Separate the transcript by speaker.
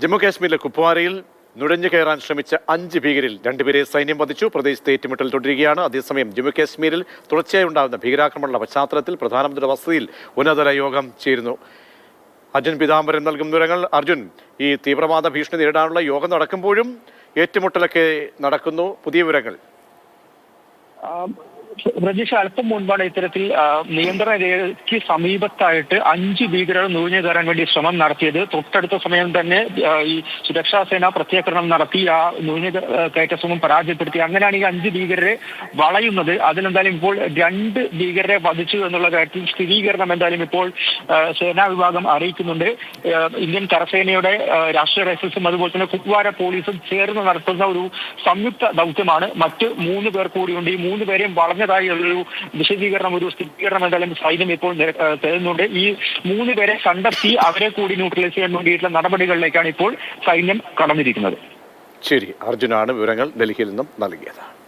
Speaker 1: ജമ്മു കാശ്മീരിലെ കുപ്വാരയിൽ നുഴഞ്ഞു കയറാൻ ശ്രമിച്ച അഞ്ച് ഭീകരിൽ രണ്ടുപേരെ സൈന്യം വധിച്ചു. പ്രദേശത്ത് ഏറ്റുമുട്ടൽ തുടരുകയാണ്. അതേസമയം ജമ്മു കാശ്മീരിൽ തുടർച്ചയായി ഉണ്ടാകുന്ന ഭീകരാക്രമണങ്ങളുടെ പശ്ചാത്തലത്തിൽ പ്രധാനമന്ത്രിയുടെ വസതിയിൽ ഉന്നതതല യോഗം ചേരുന്നു. അർജുൻ പിതാംബരൻ നൽകും വിവരങ്ങൾ. അർജുൻ ഈ തീവ്രവാദ ഭീഷണി നേരിടാനുള്ള യോഗം നടക്കുമ്പോഴും ഏറ്റുമുട്ടലൊക്കെ നടക്കുന്നു. പുതിയ വിവരങ്ങൾ.
Speaker 2: ആ, അല്പം മുൻപാണ് ഇത്തരത്തിൽ നിയന്ത്രണ രേഖയ്ക്ക് സമീപത്തായിട്ട് അഞ്ച് ഭീകരർ നുഴഞ്ഞു കയറാൻ വേണ്ടി ശ്രമം നടത്തിയത്. തൊട്ടടുത്ത സമയം തന്നെ ഈ സുരക്ഷാ സേന പ്രത്യാക്രമണം നടത്തി ആ നുഴഞ്ഞു കയറ്റ ശ്രമം പരാജയപ്പെടുത്തി. അങ്ങനെയാണ് ഈ അഞ്ച് ഭീകരരെ വളയുന്നത്. അതിലെന്തായാലും ഇപ്പോൾ രണ്ട് ഭീകരരെ വധിച്ചു എന്നുള്ള കാര്യത്തിൽ സ്ഥിരീകരണം എന്തായാലും ഇപ്പോൾ സേനാ വിഭാഗം അറിയിക്കുന്നുണ്ട്. ഇന്ത്യൻ കരസേനയുടെ രാഷ്ട്രീയ റൈഫിൾസും അതുപോലെ തന്നെ കുപ്വാര പോലീസും ചേർന്ന് നടത്തുന്ന ഒരു സംയുക്ത ദൗത്യമാണ്. മറ്റ് മൂന്ന് പേർ കൂടിയുണ്ട്. ഈ മൂന്ന് പേരെയും വളഞ്ഞതായി ഒരു വിശദീകരണം ഒരു സ്ഥിരീകരണം എന്തായാലും സൈന്യം ഇപ്പോൾ തരുന്നുണ്ട്. ഈ മൂന്ന് പേരെ കണ്ടെത്തി അവരെ കൂടി ന്യൂട്രലൈസ് ചെയ്യാൻ വേണ്ടിയിട്ടുള്ള നടപടികളിലേക്കാണ് ഇപ്പോൾ സൈന്യം കടന്നിരിക്കുന്നത്.
Speaker 1: ശരി അർജുനാണ് വിവരങ്ങൾ ഡൽഹിയിൽ നിന്നും നൽകിയത്.